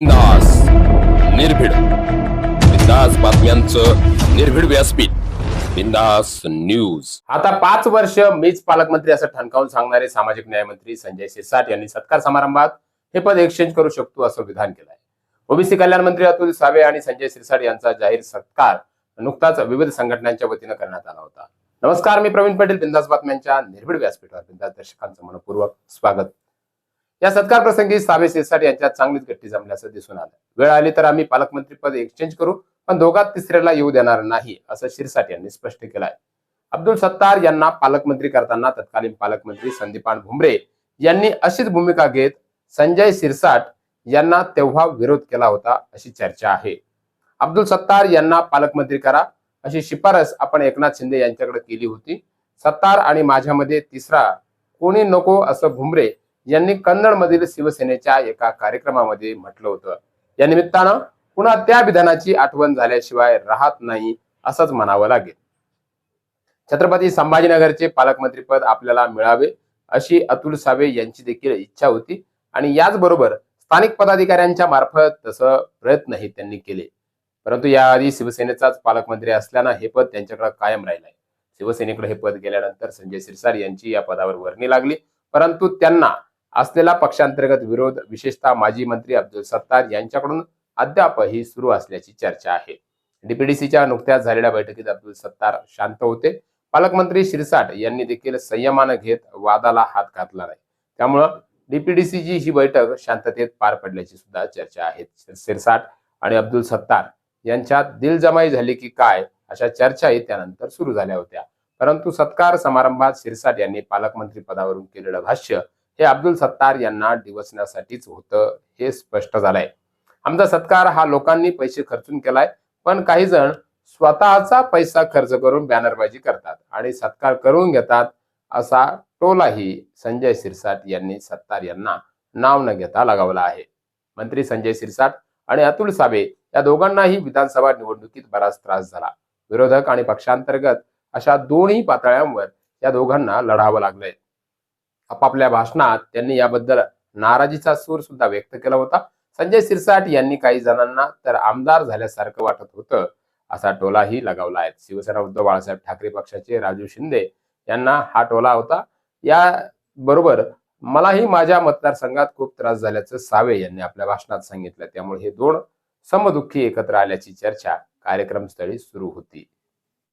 दास निर्भीड. बिंदास बातम्यांचं निर्भीड व्यासपीठ. बिंदास न्यूज. आता पाच वर्ष मीच पालकमंत्री असं ठणकावून सांगणारे सामाजिक न्यायमंत्री संजय शिरसाट यांनी सत्कार समारंभात हे पद एक्सचेंज करू शकतो असं विधान केलं आहे ओबीसी कल्याण मंत्री अतुल सावे आणि संजय शिरसाट यांचा जाहीर सत्कार नुकताच विविध संघटनांच्या वतीनं करण्यात आला होता. नमस्कार मी प्रवीण पाटील बिंदास बातम्यांच्या निर्भीड व्यासपीठावर. बिंदास दर्शकांचं मनपूर्वक स्वागत. या सत्कार प्रसंगी सावे शिरसाट यांच्यात चांगलीच गट्टी जमल्याचं दिसून आलं. वेळ आली तर आम्ही पालकमंत्री पद एक्सचेंज करू पण दोघात तिसऱ्याला येऊ देणार नाही असं शिरसाट यांनी स्पष्ट केलं आहे अब्दुल सत्तार यांना पालकमंत्री करताना तत्कालीन पालकमंत्री संदीपान भुमरे यांनी अशीच भूमिका घेत संजय सिरसाट यांना तेव्हा विरोध केला होता अशी चर्चा आहे. अब्दुल सत्तार यांना पालकमंत्री करा अशी शिफारस आपण एकनाथ शिंदे यांच्याकडे केली होती. सत्तार आणि माझ्यामध्ये तिसरा कोणी नको असं भुमरे यांनी कन्नडमधील शिवसेनेच्या एका कार्यक्रमामध्ये म्हटलं होतं. या निमित्तानं पुन्हा त्या विधानाची आठवण झाल्याशिवाय राहत नाही असंच म्हणावं लागेल. छत्रपती संभाजीनगरचे पालकमंत्रीपद आपल्याला मिळावे अशी अतुल सावे यांची देखील इच्छा होती आणि याचबरोबर स्थानिक पदाधिकाऱ्यांच्या मार्फत तसं प्रयत्नही त्यांनी केले. परंतु याआधी शिवसेनेचाच पालकमंत्री असल्यानं हे पद त्यांच्याकडे कायम राहिलं आहे शिवसेनेकडे हे पद गेल्यानंतर संजय सिरसार यांची या पदावर वर्णी लागली. परंतु त्यांना असलेला पक्षांतर्गत विरोध विशेषतः माजी मंत्री अब्दुल सत्तार यांच्याकडून अद्यापही सुरू असल्याची चर्चा आहे. डीपीडीसीच्या नुकत्याच झालेल्या बैठकीत अब्दुल सत्तार शांत होते. पालकमंत्री शिरसाट यांनी देखील संयमानं घेत वादाला हात घातला नाही. त्यामुळं डीपीडीसीची ही बैठक शांततेत पार पडल्याची सुद्धा चर्चा आहे. सिरसाट आणि अब्दुल सत्तार यांच्यात दिलजमाई झाली की काय अशा चर्चाही त्यानंतर सुरू झाल्या होत्या. परंतु सत्कार समारंभात शिरसाट यांनी पालकमंत्री पदावरून केलेलं भाष्य हे अब्दुल सत्तार यांना डिवचण्यासाठीच होतं हे स्पष्ट झालंय. आमचा सत्कार हा लोकांनी पैसे खर्चून केलाय पण काही जण स्वतःचा पैसा खर्च करून बॅनरबाजी करतात आणि सत्कार करून घेतात असा टोलाही संजय सिरसाट यांनी सत्तार यांना नाव न घेता लगावला आहे. मंत्री संजय सिरसाट आणि अतुल साबे या दोघांनाही विधानसभा निवडणुकीत बराच त्रास झाला. विरोधक आणि पक्षांतर्गत अशा दोन्ही पातळ्यांवर या दोघांना लढावं लागलंय. आपापल्या भाषणात त्यांनी याबद्दल नाराजीचा सूर सुद्धा व्यक्त केला होता. संजय सिरसाट यांनी काही जणांना तर आमदार झाल्यासारखं वाटत होतं असा टोलाही लगावला आहे. शिवसेना उद्धव बाळासाहेब ठाकरे पक्षाचे राजू शिंदे यांना हा टोला होता. या बरोबर मलाही माझ्या मतदारसंघात खूप त्रास झाल्याचं सावे यांनी आपल्या भाषणात सांगितलं. त्यामुळे हे दोन समदुःखी एकत्र आल्याची चर्चा कार्यक्रमस्थळी सुरू होती.